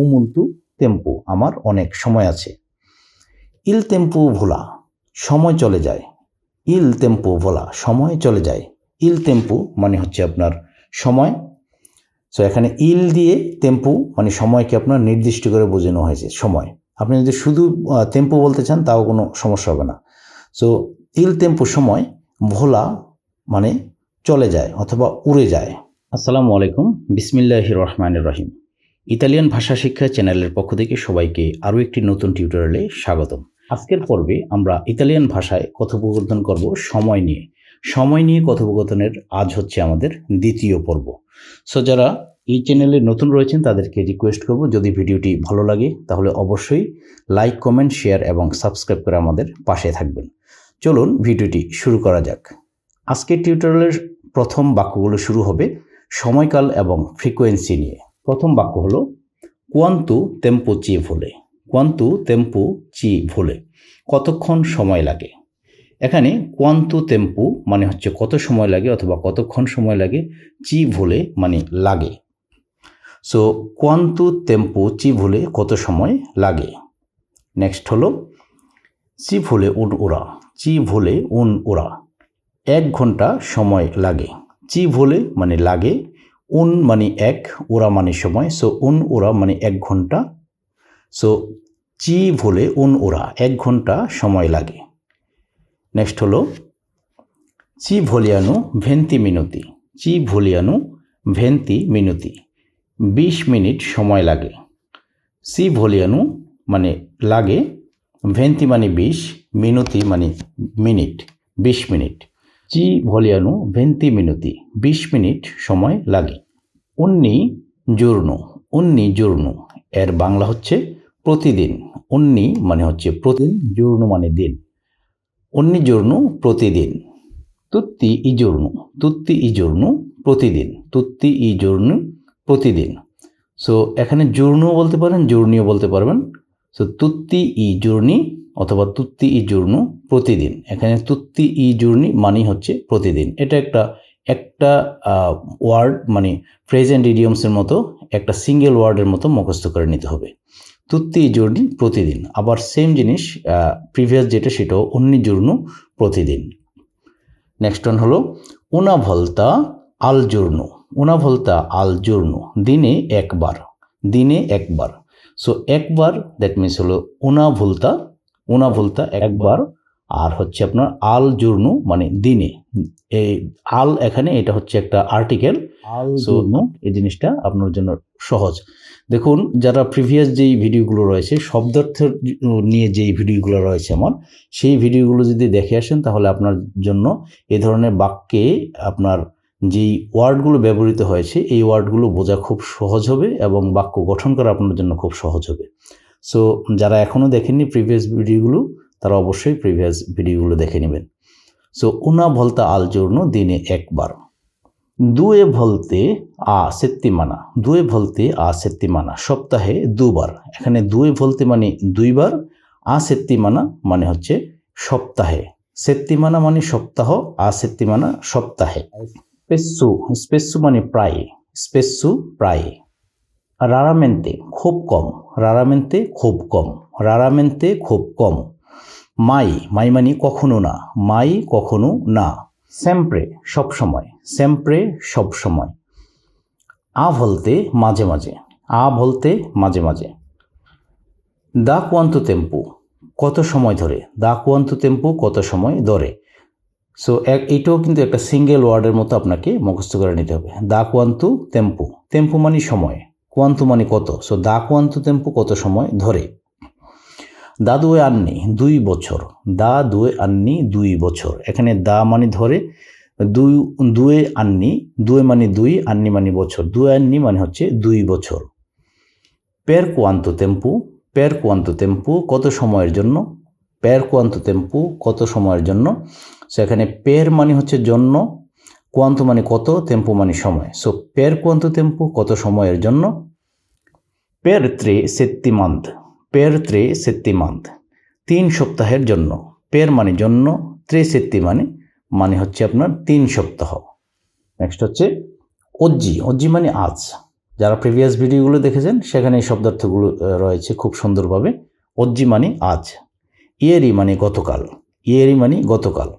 উমুলতু তেম্পু আমার অনেক সময় আছে। ইল তেম্পু ভোলা, সময় চলে যায়। ইল তেম্পু ভোলা, সময় চলে যায়। ইল তেম্পু মানে হচ্ছে আপনার সময়। সো এখানে ইল দিয়ে টেম্পু মানে সময়কে আপনার নির্দিষ্ট করে বোঝানো হয়েছে, সময়। আপনি যদি শুধু তেম্পু বলতে চান, তাও কোনো সমস্যা হবে না। সো ইল তেম্পু সময় ভোলা মানে চলে যায় অথবা উড়ে যায়। আসসালামু আলাইকুম। বিসমিল্লাহ রহমান রহিম। ইতালিয়ান ভাষা শিক্ষা চ্যানেলের পক্ষ থেকে সবাইকে আরও একটি নতুন টিউটোরিয়ালে স্বাগতম। আজকের পর্বে আমরা ইতালিয়ান ভাষায় কথোপকথন করব সময় নিয়ে। সময় নিয়ে কথোপকথনের আজ হচ্ছে আমাদের দ্বিতীয় পর্ব। সো যারা এই চ্যানেলে নতুন রয়েছেন, তাদেরকে রিকোয়েস্ট করব, যদি ভিডিওটি ভালো লাগে, তাহলে অবশ্যই লাইক কমেন্ট শেয়ার এবং সাবস্ক্রাইব করে আমাদের পাশে থাকবেন। চলুন ভিডিওটি শুরু করা যাক। আজকের টিউটোরিয়ালের প্রথম বাক্যগুলো শুরু হবে সময়কাল এবং ফ্রিকোয়েন্সি নিয়ে। প্রথম বাক্য হলো কোয়ান্তু তেম্পো চি ভোলে কোয়ান্তু তেম্পু চি ভোলে, কতক্ষণ সময় লাগে? এখানে কোয়ান্তু তেম্পু মানে হচ্ছে কত সময় লাগে অথবা কতক্ষণ সময় লাগে, চি ভোলে মানে লাগে। সো কোয়ান্তু তেম্পু চি ভুলে কত সময় লাগে? নেক্সট হলো, চি ভুলে উন ওরা চি ভুলে উন ওরা এক ঘণ্টা সময় লাগে। চি ভুলে মানে লাগে উন মানে এক ওরা মানে সময় সো উন ওরা মানে এক ঘণ্টা সো চি ভুলে উন ওরা এক ঘণ্টা সময় লাগে। নেক্সট হলো, চি ভলিয়ানু ভেন্তি মিনতি, চি ভলিয়ানু ভেন্তি মিনতি, বিশ মিনিট সময় লাগে। সি ভলিয়ানু মানে লাগে, ভেন্তি মানে বিশ, মিনতি মানে মিনিট, বিশ মিনিট, চি ভলিয়ানু ভেন্তি মিনতি, বিশ মিনিট সময় লাগে। উন্নি জুর্নু উন্নি জুর্নু। এর বাংলা হচ্ছে প্রতিদিন। উন্নি মানে হচ্ছে প্রতিদিন, জুর্নু মানে দিন। উন্নি জুর্নু প্রতিদিন। তুত্তি ইজুর্নু তুত্তি ইজুর্নু প্রতিদিন। তুত্তি ইজুর্নু প্রতিদিন। সো এখানে জুর্নুও বলতে পারেন, জুর্নিও বলতে পারবেন। সো তুত্তি ই জুর্নি অথবা তুত্তি ই জুর্নু প্রতিদিন। এখানে তুত্তি ই জুর্নি মানেই হচ্ছে প্রতিদিন। এটা একটা একটা ওয়ার্ড মানে প্রেজেন্ট ইডিয়মসের মতো একটা সিঙ্গেল ওয়ার্ডের মতো মুখস্থ করে নিতে হবে। তুত্তি জুর্নি প্রতিদিন। আবার সেম জিনিস প্রিভিয়াস যেটা সেটাও অন্য জুর্নু প্রতিদিন। নেক্সট ওয়ান হলো, উনা ভলতা আল জুর্নু উনা ভলতা আল জুর্নু দিনে একবার। দিনে একবার। সো একবার দ্যাট মিনস হলো, উনা ভুলতা উনা ভুলতা একবার। আর হচ্ছে আপনার আল জুর্নু মানে দিনে। এই আল এখানে এটা হচ্ছে একটা আর্টিকেল আল জুর্নু। এই জিনিসটা আপনার জন্য সহজ। দেখুন যারা প্রিভিয়াস যেই ভিডিওগুলো রয়েছে শব্দার্থ নিয়ে যেই ভিডিওগুলো রয়েছে আমার সেই ভিডিওগুলো যদি দেখে আসেন তাহলে আপনার জন্য এ ধরনের বাক্যে আপনার যেই ওয়ার্ডগুলো ব্যবহৃত হয়েছে এই ওয়ার্ডগুলো বোঝা খুব সহজ হবে এবং বাক্য গঠন করা আপনার জন্য খুব সহজ হবে। সো যারা এখনও দেখেননি প্রিভিয়াস ভিডিওগুলো তারা অবশ্যই প্রিভিয়াস ভিডিওগুলো দেখে নেবেন। সো উনা ভলতা আল জন্য দিনে একবার। দুয়ে ভলতে আ সেত্তিমানা দুয়ে ভলতে আ সেত্তিমানা সপ্তাহে দুবার। এখানে দুয়ে ভলতে মানে দুইবার আ সেত্তিমানা মানে হচ্ছে সপ্তাহে। সেত্তিমানা মানে সপ্তাহ আ সেত্তিমানা সপ্তাহে। স্পেসু স্পেসু মানে প্রায়। স্পেসু প্রায়। রারামেন্তে খুব কম। রারামেন্তে খুব কম। রারামেন্তে খুব কম। মাই মাই মানে কখনো না, মাই কখনো না। স্যাম্প্রে সব সময় স্যাম্প্রে সব সময় আ বলতে মাঝে মাঝে, আ বলতে মাঝে মাঝে। দা কোয়ান্ত টেম্পু, কত সময় ধরে দা কোয়ান্ত টেম্পু কত সময় ধরে? সো এক এইটাও কিন্তু একটা সিঙ্গেল ওয়ার্ডের মতো আপনাকে মুখস্থ করে নিতে হবে। দা কোয়ান্তু তেম্পু তেম্পু মানে সময়, কোয়ান্তু মানে কত? সো দা কোয়ান্তু টেম্পু কত সময় ধরে? দা দুয়ে আননি দুই বছর। দা দুয়ে আননি দুই বছর। এখানে দা মানে ধরে, দুই, দুয়ে আননি, দুয়ে মানে দুই, আননি মানে বছর। দুয়ে আননি মানে হচ্ছে দুই বছর। পের কোয়ান্ত তেম্পু পের কোয়ান্ত তেম্পু কত সময়ের জন্য? পের কোয়ান্ত তেম্পু কত সময়ের জন্য? সেখানে পের মানে হচ্ছে জন্য, কোয়ান্ত মানে কত তেম্পু মানে সময়। সো পের কোয়ান্ত তেম্পু কত সময়ের জন্য? পের ত্রে সেত্তিমান্ত পের ত্রে সেত্তিমান্ত তিন সপ্তাহের জন্য। পের মানে জন্য ত্রে সেত্তি মানে মানে হচ্ছে আপনার তিন সপ্তাহ। নেক্সট হচ্ছে অজ্জি। অজ্জি মানে আজ। যারা প্রিভিয়াস ভিডিওগুলো দেখেছেন, সেখানে এই শব্দার্থগুলো রয়েছে খুব সুন্দরভাবে। অজ্জি মানে আজ। ইয়েরি মানে গতকাল। ইয়েরি মানে গতকাল।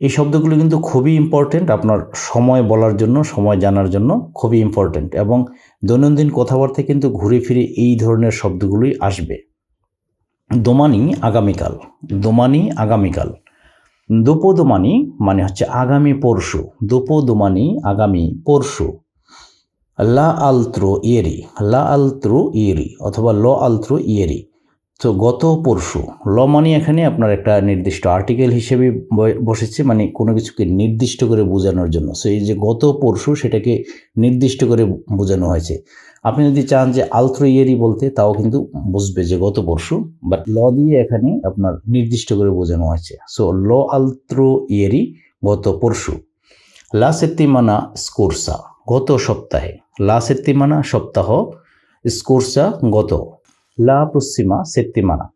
এই শব্দগুলো কিন্তু খুবই ইম্পর্টেন্ট আপনার সময় বলার জন্য, সময় জানার জন্য খুবই ইম্পর্টেন্ট এবং দৈনন্দিন কথাবার্তায় কিন্তু ঘুরে ফিরে এই ধরনের শব্দগুলোই আসবে। দোমানি আগামীকাল দোমানি আগামীকাল। দোপদোমানি মানে হচ্ছে আগামী পরশু। দোপদোমানি আগামী পরশু। লা আলত্রো ইয়েরি, লা আলত্রো ইয়েরি অথবা ল আলত্রো ইয়েরি। তো গত পরশু, ল মানে এখানে আপনার একটা নির্দিষ্ট আর্টিকেল হিসেবে বসেছে মানে কোনো কিছুকে নির্দিষ্ট করে বোঝানোর জন্য। সো এই যে গত পরশু সেটাকে নির্দিষ্ট করে বোঝানো হয়েছে। আপনি যদি চান যে আলত্রো ইয়েরি বলতে, তাও কিন্তু বুঝবে যে গত পরশু বাট ল দিয়ে এখানে আপনার নির্দিষ্ট করে বোঝানো হয়েছে। সো ল আলত্রো ইয়েরি গত পরশু। লা সেত্তিমানা স্কোরসা গত সপ্তাহে। লা সেত্তিমানা সপ্তাহ, স্কোরসা গত। লা প্রসিমা সেত্তিমানা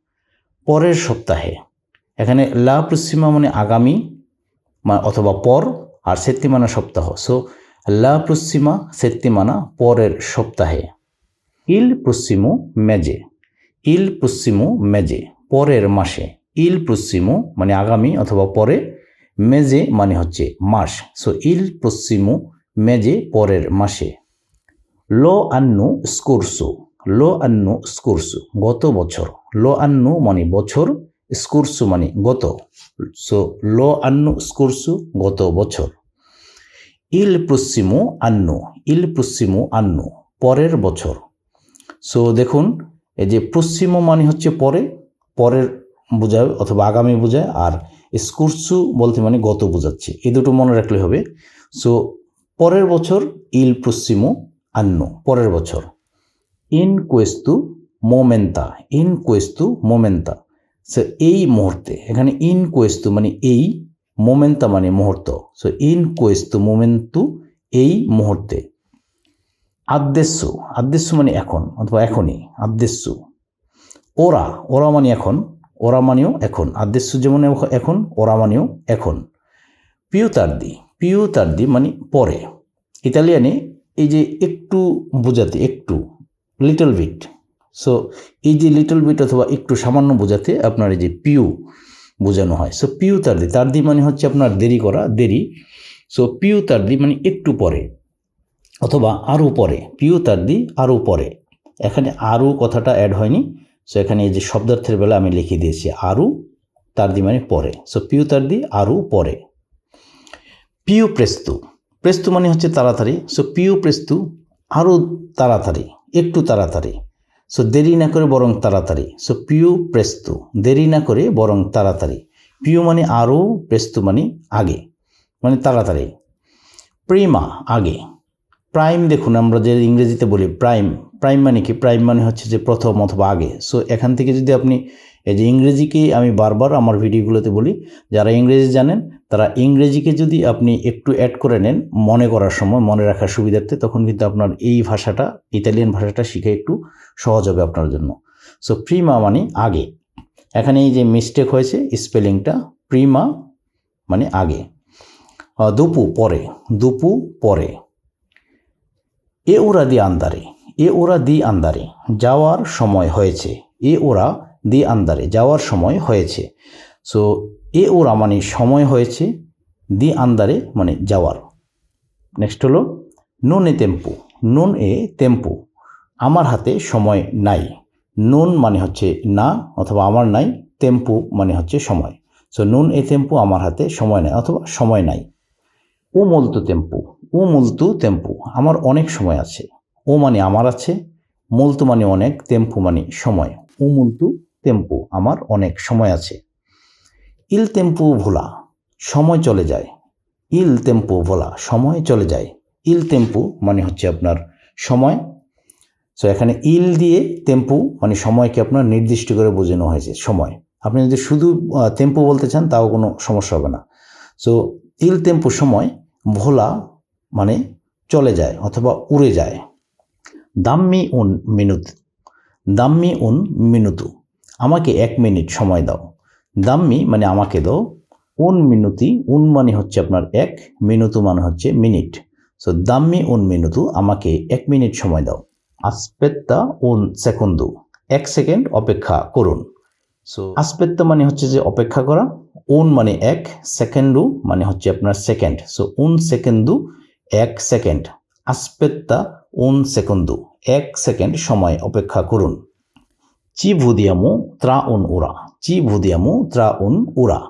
পরের সপ্তাহে। এখানে লা পশ্চিমা মানে আগামী অথবা পর, আর সেত্তিমানা সপ্তাহ। সো লা প্রসিমা সেত্তিমানা পরের সপ্তাহে। ইল প্রসিমু মেজে। ইল প্রসিমু মেজে, পরের মাসে। ইল প্রসিমু মানে আগামী অথবা পরে। মেজে মানে হচ্ছে মাস। সো ইল প্রসিমু মেজে, পরের মাসে। লো আন্নু স্কোরসু। লো আন্নু স্কোরসু, গত বছর। লো আন্নু মানে বছর, স্কোরসু মানে গত। সো লো আন্নু স্কোরসু, গত বছর। ইল প্রসিমু আন্নু, ইল প্রসিমু আন্নু, পরের বছর। সো দেখুন, এই যে প্রসিমু মানে হচ্ছে পরে, পরের বোঝায় অথবা আগামী বোঝায়, আর স্কুরসু বলতে মানে গত বোঝাচ্ছে। এই দুটো মনে রাখলে হবে। সো পরের বছর ইল প্রসিমু আন্ন, পরের বছর। ইন কোয়েস্তু মোমেন্তা, ইন কোয়েস্তু মোমেন্তা। সো এই মুহূর্তে, এখানে ইন কোয়েস্তু মানে এই মোমেন্তা মানে মুহূর্ত। সো ইন কোয়েস্তু মোমেন্তু এই মুহূর্তে। আদ্দেশ্য আদ্দেশ্য মানে এখন, অথবা এখনই, আদ্দেশ্য। ওরা ওরা মানে এখন, ওরা মানেও এখন। আদ্দেশ্য যেমন এখন, ওরা মানেও এখন। পিউতার্দি পিউতার্দি মানে পরে। ইতালিয়ানে এই যে একটু বোঝাতে, একটু লিটল বিট সো এই যে লিটল বিট অথবা একটু সামান্য বোঝাতে আপনার এই যে পিউ বোঝানো হয়। সো পিউ তার্দি তার্দি মানে হচ্ছে আপনার দেরি করা, দেরি। সো পিউ তার্দি মানে একটু পরে অথবা আরও পরে। পিউ তার্দি আরও পরে। এখানে আরও কথাটা অ্যাড হয়নি। সো এখানে এই যে শব্দার্থের বেলা আমি লিখে দিয়েছি, আরও তার্দি মানে পরে। সো পিউ তার্দি আরও পরে। পিউ প্রেস্তু প্রেস্তু মানে হচ্ছে তাড়াতাড়ি। সো পিউ প্রেস্তু আরও তাড়াতাড়ি, একটু তাড়াতাড়ি। সো দেরি না করে বরং তাড়াতাড়ি। সো পিউ প্রেস্তু দেরি না করে বরং তাড়াতাড়ি। পিউ মানে আরও প্রেস্তু মানে আগে। মানে তাড়াতাড়ি। প্রেমা আগে। প্রাইম দেখুন, আমরা যে ইংরেজিতে বলি প্রাইম প্রাইম মানে কি? প্রাইম মানে হচ্ছে যে প্রথম অথবা আগে। সো এখান থেকে যদি আপনি এই যে ইংরেজিকে আমি বারবার আমার ভিডিওগুলোতে বলি, যারা ইংরেজি জানেন, তারা ইংরেজিকে যদি আপনি একটু অ্যাড করে নেন মনে করার সময়, মনে রাখার সুবিধার্থে, তখন কিন্তু আপনার এই ভাষাটা, ইতালিয়ান ভাষাটা শিখে একটু সহজ হবে আপনার জন্য। সো প্রিমা মানে আগে। এখানে এই যে মিস্টেক হয়েছে স্পেলিংটা প্রিমা মানে আগে। দুপু পরে দুপু পরে। এ ওরা দি আন্দারে এ ওরা দি আন্দারে যাওয়ার সময় হয়েছে, এ ওরা দি আন্দারে যাওয়ার সময় হয়েছে। সো এ ওরা মানে সময় হয়েছে, দি আন্দারে মানে যাওয়ার। নেক্সট হলো, নুন এ টেম্পু। নুন এ টেম্পু। আমার হাতে সময় নাই। নুন মানে হচ্ছে না অথবা আমার নাই, টেম্পু মানে হচ্ছে সময়। সো নুন এ টেম্পু, আমার হাতে সময় নাই অথবা সময় নাই। ও মলতু টেম্পু। ও মলতু টেম্পু। আমার অনেক সময় আছে। ও মানে আমার আছে। মলতু মানে অনেক, টেম্পু মানে সময়। ও মলতু টেম্পু আমার অনেক সময় আছে। ইল টেম্পু ভোলা, সময় চলে যায়। ইল টেম্পু ভোলা, সময় চলে যায়। ইল টেম্পু মানে হচ্ছে আপনার সময়। সো এখানে ইল দিয়ে টেম্পু মানে সময়কে আপনার নির্দিষ্ট করে বোঝানো হয়েছে, সময়। আপনি যদি শুধু টেম্পু বলতে চান, তাও কোনো সমস্যা হবে না। সো ইল টেম্পু সময় ভোলা মানে চলে যায় অথবা উড়ে যায়। দাম্মি উন মিনুত, দাম্মি উন মিনুতু। আমাকে এক মিনিট সময় দাও। দাম্মি মানে আমাকে দাও। উন মিনুতি, উন মানে হচ্ছে আপনার এক, মিনুতু মানে হচ্ছে মিনিট। সো দাম্মি, উন, মিনুতু আমাকে এক মিনিট সময় দাও। আসপেত্তা, উন, সেকুন্দু। এক সেকেন্ড অপেক্ষা করুন। সো আসপেত্তা মানে হচ্ছে যে অপেক্ষা করা। উন মানে এক, সেকেন্ডু মানে হচ্ছে আপনার সেকেন্ড। সো উন, সেকেন্ডু, এক সেকেন্ড। আসপেত্তা, উন, সেকুন্দু। এক সেকেন্ড সময় অপেক্ষা করুন। চি ভুদিয়ামু ত্রা উন উরা। চি ভুদিয়ামু ত্রা উন উরা।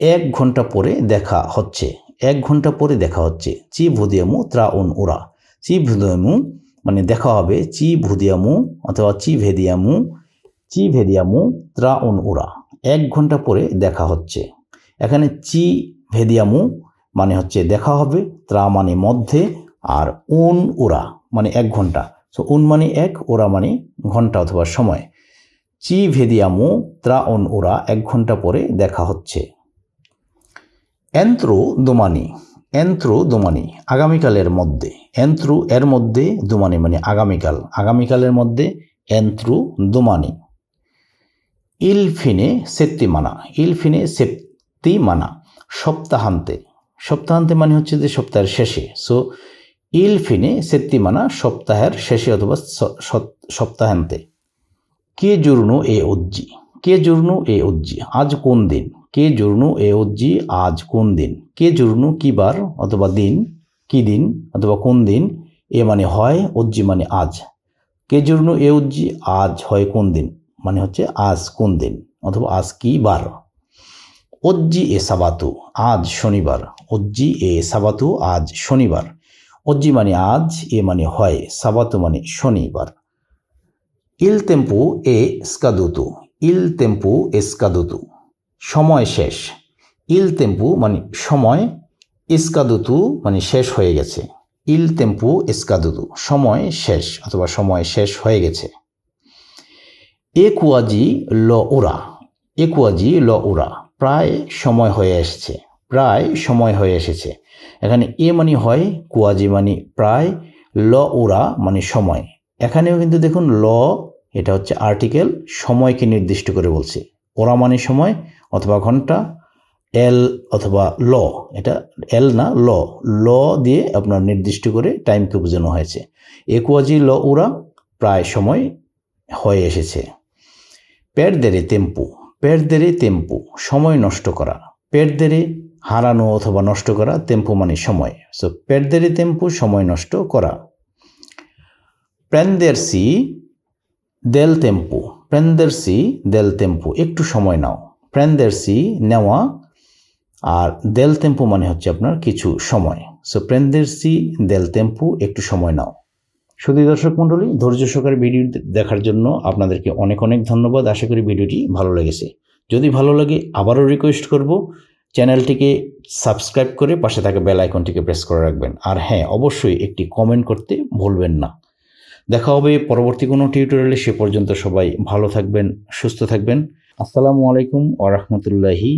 এক ঘণ্টা পরে দেখা হচ্ছে, এক ঘণ্টা পরে দেখা হচ্ছে। চি ভুদিয়ামু ত্রা উন উরা। চি ভুদিয়ামু মানে দেখা হবে চি ভুদিয়ামু অথবা চি ভেদিয়ামু চি ভেদিয়ামু ত্রা উন উরা। এক ঘণ্টা পরে দেখা হচ্ছে। এখানে চি ভেদিয়ামু মানে হচ্ছে দেখা হবে, ত্রা মানে মধ্যে আর উন উরা মানে এক ঘণ্টা। সো উন মানে এক ওরা মানে ঘণ্টা অথবা সময়। চি ভেদিয়ামু ত্রা উন উরা এক ঘণ্টা পরে দেখা হচ্ছে। এন্ত্রু দোমানি এন্ত্রু দোমানি, আগামীকালের মধ্যে। এন্ত্রু এর মধ্যে দোমানি মানে আগামীকাল, আগামীকালের মধ্যে এন্ত্রু দোমানি। ইলফিনে সেপ্তিমানা ইলফিনে সেপ্তিমানা, সপ্তাহান্তে। সপ্তাহান্তে মানে হচ্ছে যে সপ্তাহের শেষে। সো, ইলফিনে সেপ্তিমানা সপ্তাহের শেষে অথবা সপ্তাহান্তে। কে জুর্নু এ উজ্জি? কে জুর্নু এ উজ্জি? আজ কোন দিন? কে জুর্নু এ উজ্জি? আজ কোন দিন? কে জুর্নু কি বার অথবা দিন? কি দিন? অথবা কোন দিন? এ মানে হয়, উজ্জি মানে আজ। কে জুর্নু এ উজ্জি? আজ হয় কোন দিন? মানে হচ্ছে আজ কোন দিন? অথবা আজ কি বার? অজ্জি এ সাবাতু, আজ শনিবার। অজ্জি এ সাবাতু, আজ শনিবার। অজ্জি মানে আজ, এ মানে হয়, সাবাতু মানে শনিবার। ইল টেম্পু এ স্কাদুতু ইল টেম্পু এসকাদুতু সময় শেষ। ইল টেম্পু মানে সময় ইস্কাদুতু মানে শেষ হয়ে গেছে। ইল টেম্পু এসকাদুতু সময় শেষ, অথবা সময় শেষ হয়ে গেছে। একুয়াজি ল উরা একুয়াজি ল উরা প্রায় সময় হয়ে এসেছে। প্রায় সময় হয়ে এসেছে। এখানে এ মানে হয় কুয়াজি মানে প্রায় ল উরা মানে সময়। এখানেও কিন্তু দেখুন ল, এটা হচ্ছে আর্টিকেল সময়কে নির্দিষ্ট করে বলছে। ওরা মানে সময় অথবা ঘণ্টা এল অথবা ল, এটা এল না, ল। ল দিয়ে আপনার নির্দিষ্ট করে টাইমকে বোঝানো হয়েছে। একুয়াজি ল ওরা প্রায় সময় হয়ে এসেছে। পেরদেরে তেম্পু পেরদেরে তেম্পু সময় নষ্ট করা। পেরদেরে হারানো অথবা নষ্ট করা তেম্পু মানে সময়। সো পেরদেরে তেম্পু সময় নষ্ট করা। প্রেন্দেরসি দেল তেম্পু প্রেন্দেরসি দেল তেম্পু একটু সময় নাও। প্রেন্দেরসি নেওয়া আর দেল তেম্পু মানে হচ্ছে আপনার কিছু সময়। সো প্রেন্দেরসি, দেল তেম্পু একটু সময় নাও। শুধু দর্শক মণ্ডলী, ধৈর্য সহকারে ভিডিও দেখার জন্য আপনাদেরকে অনেক অনেক ধন্যবাদ। আশা করি ভিডিওটি ভালো লেগেছে। যদি ভালো লাগে, আবারও রিকোয়েস্ট করব। চ্যানেলটিকে সাবস্ক্রাইব করে পাশে থাকা বেল আইকনটিকে প্রেস করে রাখবেন। আর হ্যাঁ অবশ্যই একটি কমেন্ট করতে ভুলবেন না। দেখা হবে পরবর্তী কোনো টিউটোরিয়ালে সে পর্যন্ত সবাই ভালো থাকবেন, সুস্থ থাকবেন। আসসালামু আলাইকুম ওরহমতুল্লাহি